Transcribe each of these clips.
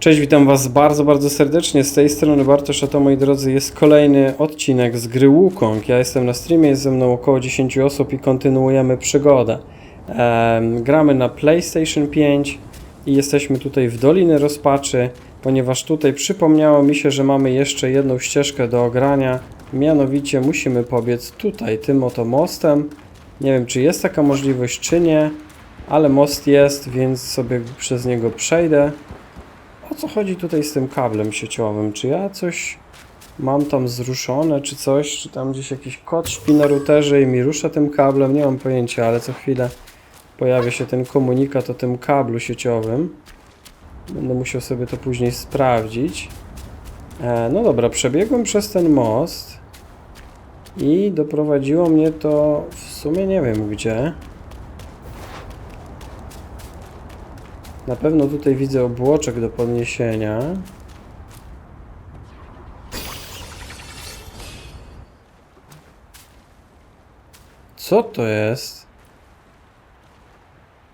Cześć, witam Was bardzo, bardzo serdecznie. Z tej strony Bartosz, a to moi drodzy jest kolejny odcinek z gry Wukong. Ja jestem na streamie, jest ze mną około 10 osób i kontynuujemy przygodę. Em, gramy na PlayStation 5 i jesteśmy tutaj w Dolinie Rozpaczy, ponieważ tutaj przypomniało mi się, że mamy jeszcze jedną ścieżkę do ogrania. Mianowicie musimy pobiec tutaj, tym oto mostem. Nie wiem, czy jest taka możliwość, czy nie, ale most jest, więc sobie przez niego przejdę. O co chodzi tutaj z tym kablem sieciowym? Czy ja coś mam tam zruszone, czy coś? Czy tam gdzieś jakiś kod śpi na routerze i mi rusza tym kablem? Nie mam pojęcia, ale co chwilę pojawia się ten komunikat o tym kablu sieciowym. Będę musiał sobie to później sprawdzić. E, no dobra, przebiegłem przez ten most i doprowadziło mnie to w sumie nie wiem gdzie. Na pewno tutaj widzę obłoczek do podniesienia. Co to jest?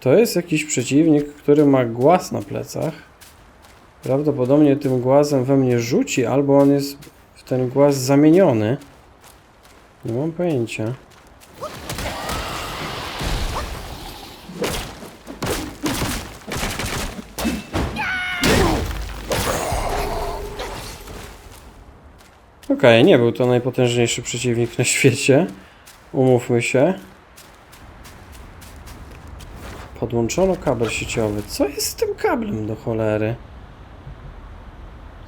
To jest jakiś przeciwnik, który ma głaz na plecach. Prawdopodobnie tym głazem we mnie rzuci, albo on jest w ten głaz zamieniony. Nie mam pojęcia. Okej, nie był to najpotężniejszy przeciwnik na świecie. Umówmy się. Podłączono kabel sieciowy. Co jest z tym kablem do cholery?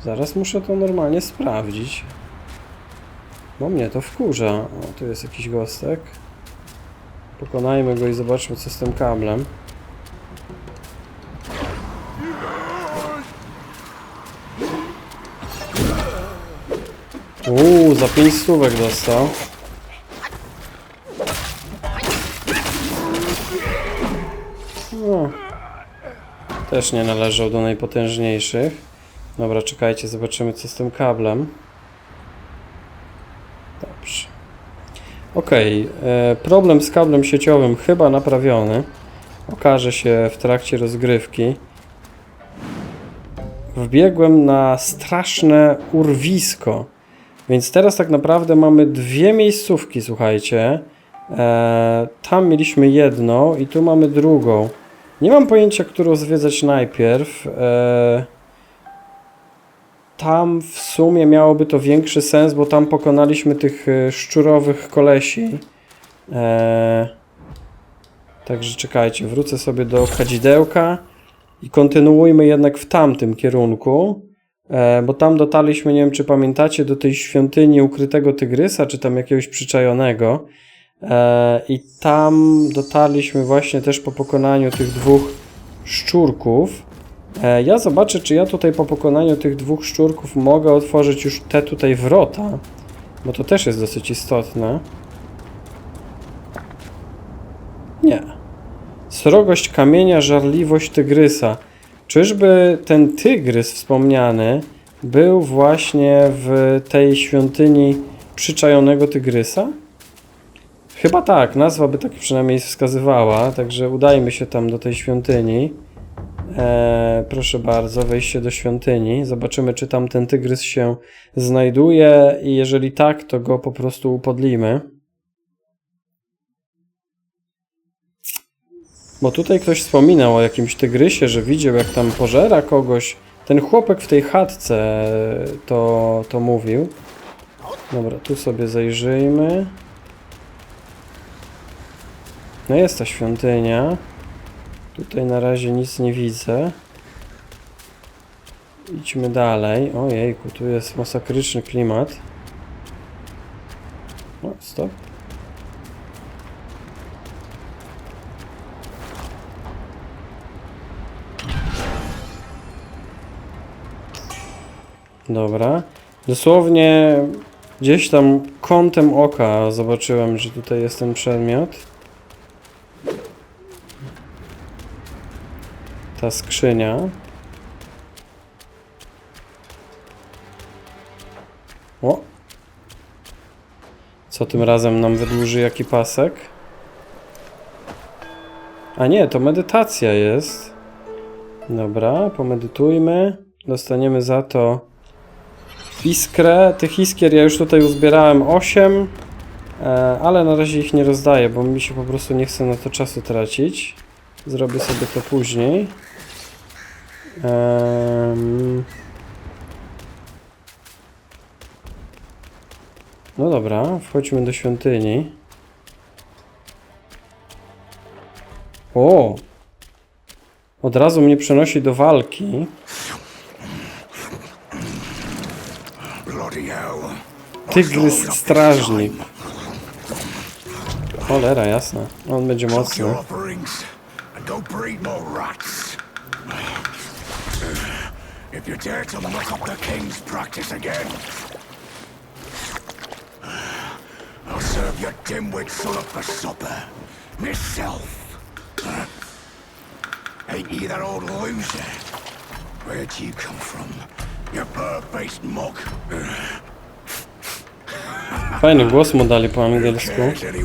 Zaraz muszę to normalnie sprawdzić. Bo mnie to wkurza. O, tu jest jakiś gostek. Pokonajmy go i zobaczmy co z tym kablem. Uuu, za 5 stówek dostał. No. Też nie należał do najpotężniejszych. Dobra, czekajcie, zobaczymy co z tym kablem. Dobrze. Okej, e, problem z kablem sieciowym chyba naprawiony. Okaże się w trakcie rozgrywki. Wbiegłem na straszne urwisko. Więc teraz tak naprawdę mamy dwie miejscówki, słuchajcie. E, tam mieliśmy jedną i tu mamy drugą. Nie mam pojęcia, którą zwiedzać najpierw. E, tam w sumie miałoby to większy sens, bo tam pokonaliśmy tych e, szczurowych kolesi. E, także czekajcie, wrócę sobie do kadzidełka i kontynuujmy jednak w tamtym kierunku. E, bo tam dotarliśmy, nie wiem czy pamiętacie, do tej świątyni ukrytego tygrysa, czy tam jakiegoś przyczajonego. E, I tam dotarliśmy właśnie też po pokonaniu tych dwóch szczurków. E, ja zobaczę, czy ja tutaj po pokonaniu tych dwóch szczurków mogę otworzyć już te tutaj wrota, bo to też jest dosyć istotne. Nie. Srogość kamienia, żarliwość tygrysa. Czyżby ten tygrys wspomniany był właśnie w tej świątyni przyczajonego tygrysa? Chyba tak, nazwa by tak przynajmniej wskazywała, także udajmy się tam do tej świątyni. Eee, proszę bardzo, wejście do świątyni. Zobaczymy, czy tam ten tygrys się znajduje i jeżeli tak, to go po prostu upodlimy. Bo tutaj ktoś wspominał o jakimś tygrysie, że widział jak tam pożera kogoś. Ten chłopek w tej chatce to, to mówił. Dobra, tu sobie zajrzyjmy. No jest ta świątynia. Tutaj na razie nic nie widzę. Idźmy dalej. Ojejku, tu jest masakryczny klimat. O, stop. Dobra. Dosłownie gdzieś tam kątem oka zobaczyłem, że tutaj jest ten przedmiot. Ta skrzynia. O! Co tym razem nam wydłuży jaki pasek? A nie, to medytacja jest. Dobra, pomedytujmy. Dostaniemy za to iskrę. Tych iskier ja już tutaj uzbierałem 8, e, ale na razie ich nie rozdaję, bo mi się po prostu nie chce na to czasu tracić. Zrobię sobie to później. No dobra, wchodźmy do świątyni. O! Od razu mnie przenosi do walki. Tygrys strażnik. Cholera, jasna. On będzie mocny. your offerings and go breed more rats. If you dare to muck up the king's practice again, I'll serve your dimwit son up for supper. Myself. Ain't you that old loser? Where'd you come from? You bird-faced mug. Fajny głos mu dali po angielsku. Cares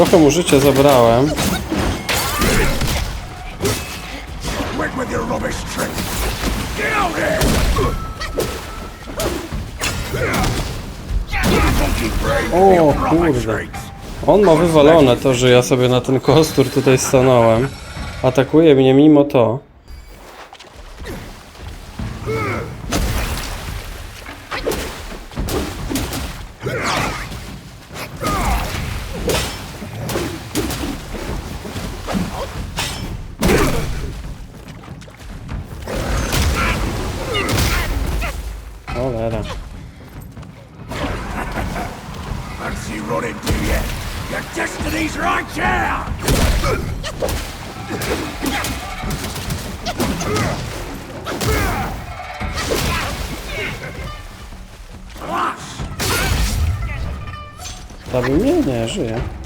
Trochę mu życia zabrałem. O, kurde. On ma wywalone to, że ja sobie na ten kostur tutaj stanąłem. Atakuje mnie mimo to. Nie, żyje.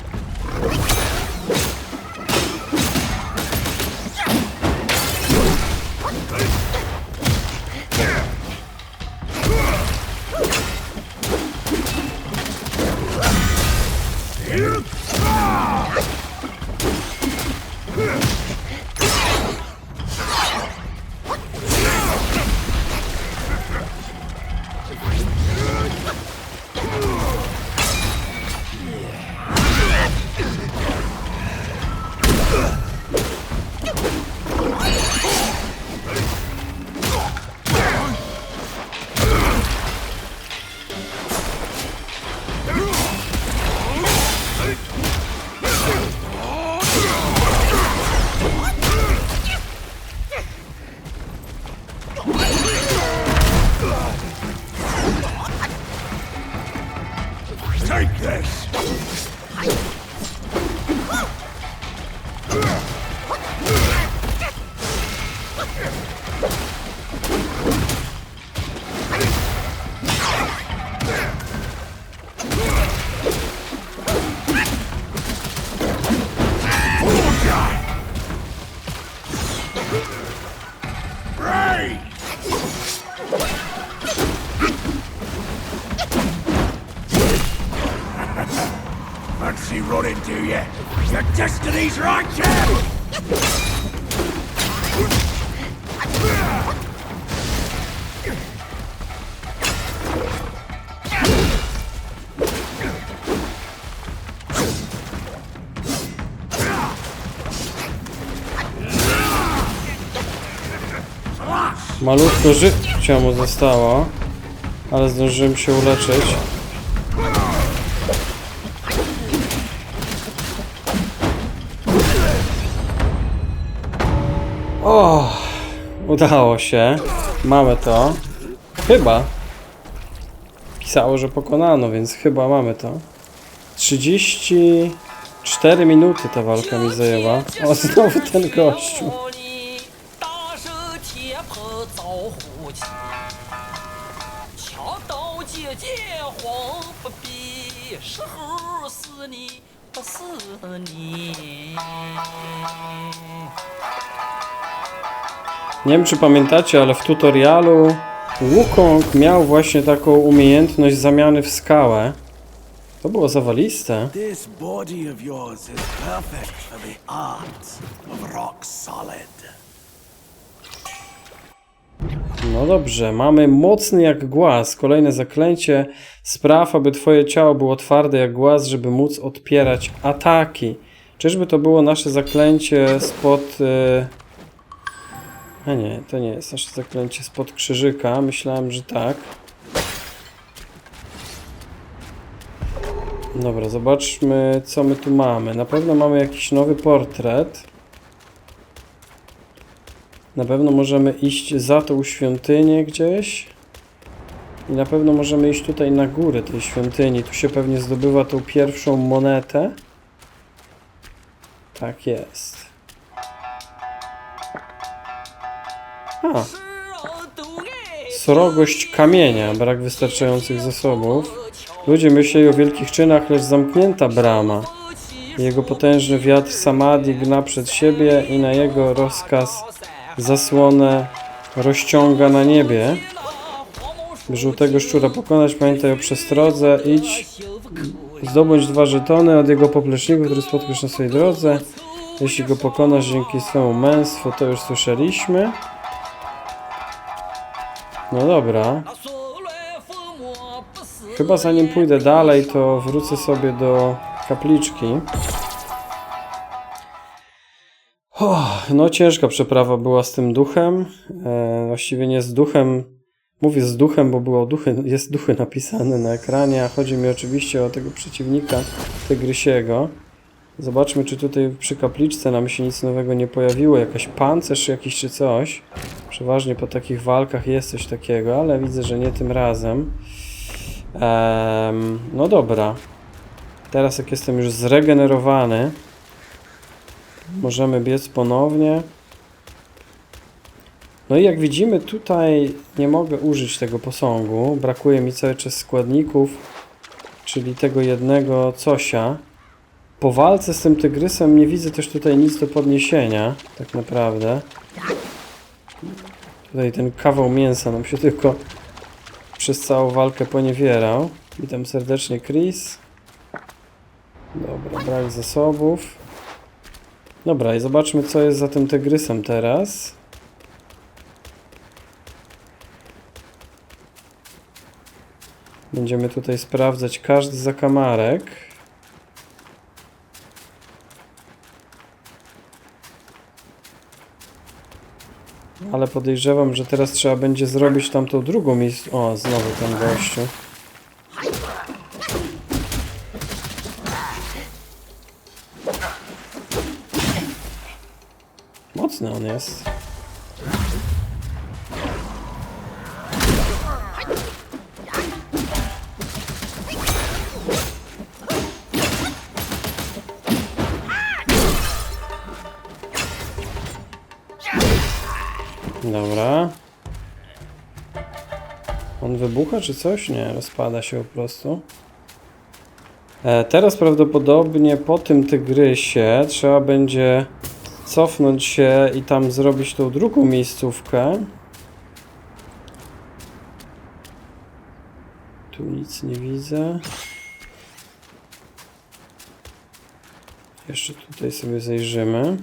Take this! Malutko życia mu zostało, ale zdążyłem się uleczyć. O, udało się. Mamy to. Chyba. Pisało, że pokonano, więc chyba mamy to. 34 minuty ta walka mi zajęła. O, znowu ten gościu. 虎旗，枪刀剑剑黄不比，时候是你不是你。 Nie wiem czy pamiętacie, ale w tutorialu Wukong miał właśnie taką umiejętność zamiany w skałę. To było zawaliste. This body of yours is perfect for the art of rock solid. No dobrze, mamy mocny jak głaz. Kolejne zaklęcie. Spraw, aby twoje ciało było twarde jak głaz, żeby móc odpierać ataki. Czyżby to było nasze zaklęcie spod... e, A nie, to nie jest nasze zaklęcie spod krzyżyka. Myślałem, że tak. Dobra, zobaczmy co my tu mamy. Na pewno mamy jakiś nowy portret. Na pewno możemy iść za tą świątynię gdzieś. I na pewno możemy iść tutaj na górę tej świątyni. Tu się pewnie zdobywa tą pierwszą monetę. Tak jest. A, srogość kamienia, brak wystarczających zasobów. Ludzie myśleli o wielkich czynach, lecz zamknięta brama. Jego potężny wiatr samadhi gna przed siebie i na jego rozkaz zasłonę rozciąga na niebie. Żółtego szczura pokonać, pamiętaj o przestrodze, idź, zdobądź dwa żetony od jego popleczników, który spotkasz na swojej drodze. Jeśli go pokonasz dzięki swemu męstwu, to już słyszeliśmy. No dobra. Chyba zanim pójdę dalej, to wrócę sobie do kapliczki. O, no ciężka przeprawa była z tym duchem. E, właściwie nie z duchem. Mówię z duchem, bo było duchy, jest duchy napisane na ekranie, a chodzi mi oczywiście o tego przeciwnika Tygrysiego. Zobaczmy, czy tutaj przy kapliczce nam się nic nowego nie pojawiło. Jakaś pancerz jakiś czy coś. Przeważnie po takich walkach jest coś takiego, ale widzę, że nie tym razem. Em, no dobra. Teraz jak jestem już zregenerowany, możemy biec ponownie. No i jak widzimy tutaj nie mogę użyć tego posągu. Brakuje mi cały czas składników, czyli tego jednego cosia. Po walce z tym tygrysem nie widzę też tutaj nic do podniesienia, tak naprawdę. Tutaj ten kawał mięsa nam się tylko przez całą walkę poniewierał. Witam serdecznie Chris. Dobra, brak zasobów. Dobra, i zobaczmy co jest za tym tygrysem teraz. Będziemy tutaj sprawdzać każdy zakamarek. Ale podejrzewam, że teraz trzeba będzie zrobić tamtą drugą. O, znowu ten gościu. Mocny on jest. Dobra. On wybucha czy coś? Nie, rozpada się po prostu. E, teraz prawdopodobnie po tym tygrysie trzeba będzie cofnąć się i tam zrobić tą drugą miejscówkę. Tu nic nie widzę. Jeszcze tutaj sobie zajrzymy.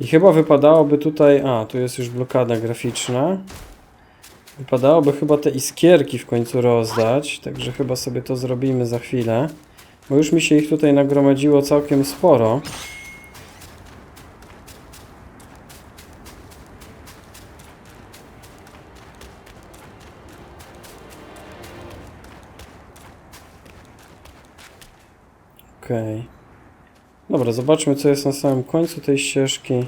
I chyba wypadałoby tutaj... A, tu jest już blokada graficzna. Wypadałoby chyba te iskierki w końcu rozdać, także chyba sobie to zrobimy za chwilę. Bo już mi się ich tutaj nagromadziło całkiem sporo. Okej. Dobra, zobaczmy co jest na samym końcu tej ścieżki.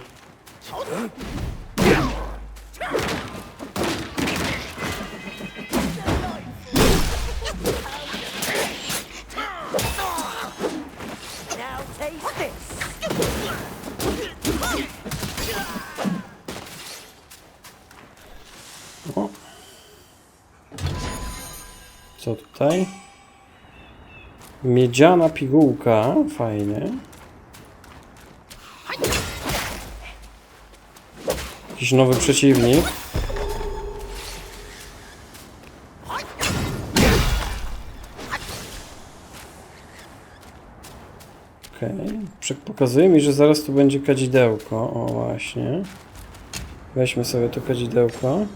O. Co tutaj? Miedziana pigułka, fajnie. Jakiś nowy przeciwnik. Okej, okay. pokazuje mi, że zaraz tu będzie kadzidełko. O, właśnie. Weźmy sobie to kadzidełko.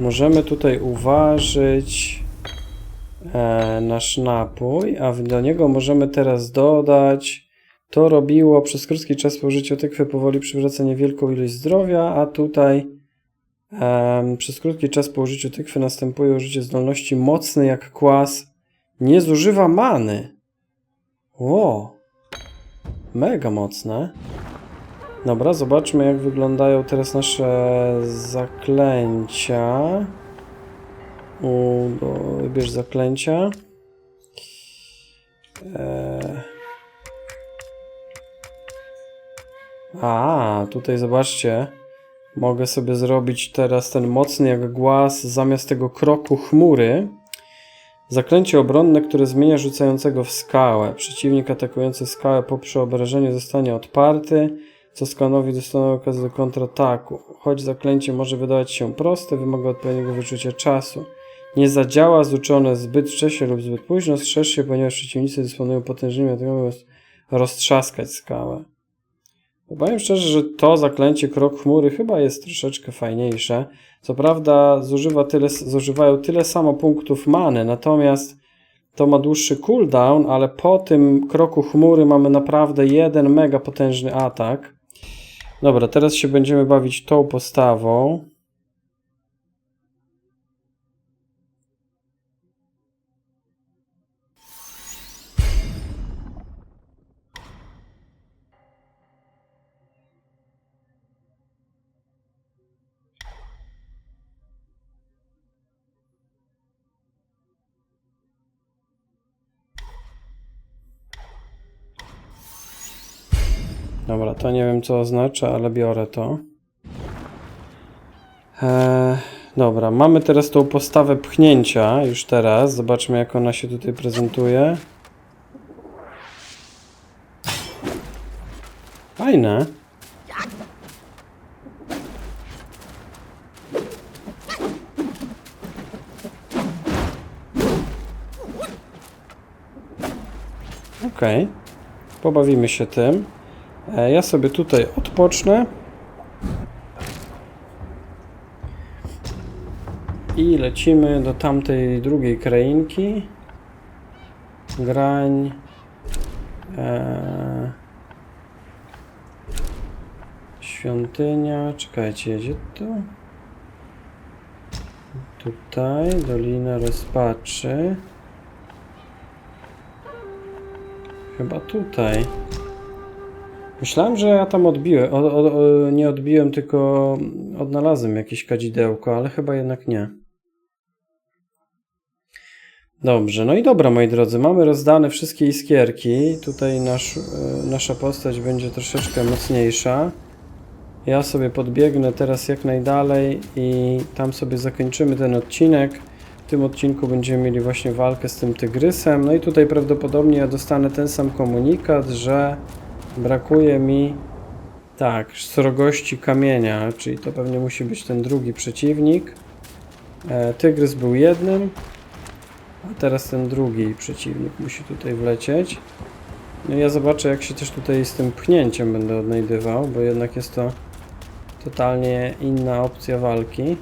Możemy tutaj uważyć e, nasz napój, a do niego możemy teraz dodać. To robiło przez krótki czas po użyciu tykwy powoli przywraca niewielką ilość zdrowia, a tutaj em, przez krótki czas po użyciu tykwy następuje użycie zdolności mocnej jak kłas. Nie zużywa many. Ło. Mega mocne. Dobra, zobaczmy jak wyglądają teraz nasze zaklęcia. U, do, wybierz zaklęcia. Eee. A, tutaj zobaczcie. Mogę sobie zrobić teraz ten mocny jak głaz zamiast tego kroku chmury. Zaklęcie obronne, które zmienia rzucającego w skałę. Przeciwnik atakujący skałę po przeobrażeniu zostanie odparty co skanowi dostaną okazję do kontrataku. Choć zaklęcie może wydawać się proste, wymaga odpowiedniego wyczucia czasu. Nie zadziała zuczone zbyt wcześnie lub zbyt późno, strzeż się, ponieważ przeciwnicy dysponują potężnymi atakami, roztrzaskać skałę. Powiem szczerze, że to zaklęcie krok chmury chyba jest troszeczkę fajniejsze. Co prawda zużywa tyle, zużywają tyle samo punktów many, natomiast to ma dłuższy cooldown, ale po tym kroku chmury mamy naprawdę jeden mega potężny atak. Dobra, teraz się będziemy bawić tą postawą. To nie wiem co oznacza, ale biorę to. Eee, dobra, mamy teraz tą postawę pchnięcia, już teraz. Zobaczmy jak ona się tutaj prezentuje. Fajne. Okej. Pobawimy się tym. E, Ja sobie tutaj odpocznę. I lecimy do tamtej drugiej krainki. Grań. E, świątynia. Czekajcie, jedzie to? Tutaj, Dolina Rozpaczy. Chyba tutaj. Myślałem, że ja tam odbiłem. O, o, o, nie odbiłem, tylko odnalazłem jakieś kadzidełko, ale chyba jednak nie. Dobrze, no i dobra, moi drodzy, mamy rozdane wszystkie iskierki. Tutaj nasz, e, nasza postać będzie troszeczkę mocniejsza. Ja sobie podbiegnę teraz jak najdalej i tam sobie zakończymy ten odcinek. W tym odcinku będziemy mieli właśnie walkę z tym tygrysem. No i tutaj prawdopodobnie ja dostanę ten sam komunikat, że brakuje mi tak, srogości kamienia, czyli to pewnie musi być ten drugi przeciwnik. E, tygrys był jednym, a teraz ten drugi przeciwnik musi tutaj wlecieć. No ja zobaczę jak się też tutaj z tym pchnięciem będę odnajdywał, bo jednak jest to totalnie inna opcja walki.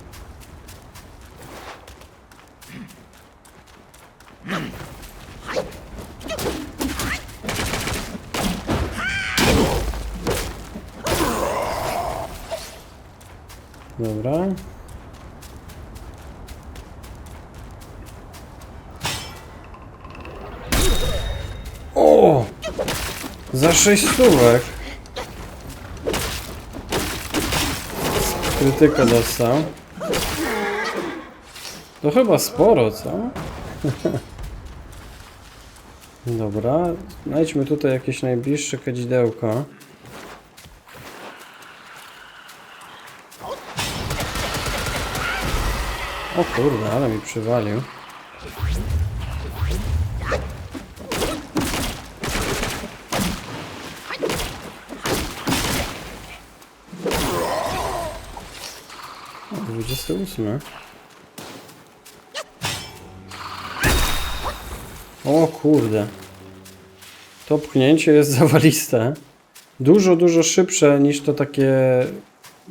Dobra. Za 6 stówek. Krytykę dostał. To chyba sporo, co? Dobra, znajdźmy tutaj jakieś najbliższe kadzidełko. O kurde, ale mi przywalił. 28. O kurde. To pchnięcie jest zawaliste. Dużo, dużo szybsze niż to takie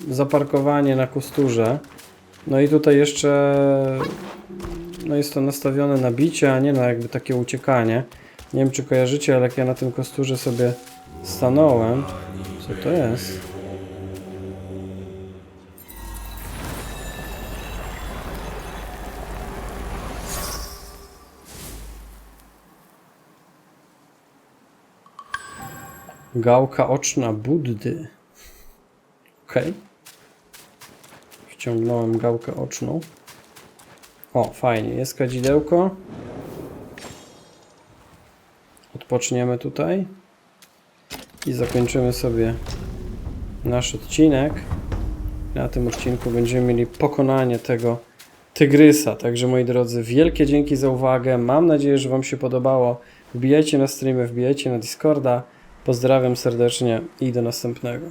zaparkowanie na kosturze. No i tutaj jeszcze no jest to nastawione na bicie, a nie na jakby takie uciekanie. Nie wiem czy kojarzycie, ale jak ja na tym kosturze sobie stanąłem. Co to jest? Gałka oczna Buddy. Okej. Wciągnąłem gałkę oczną. O, fajnie. Jest kadzidełko. Odpoczniemy tutaj. I zakończymy sobie nasz odcinek. Na tym odcinku będziemy mieli pokonanie tego tygrysa. Także moi drodzy, wielkie dzięki za uwagę. Mam nadzieję, że Wam się podobało. Wbijajcie na streamy, wbijajcie na Discorda. Pozdrawiam serdecznie i do następnego.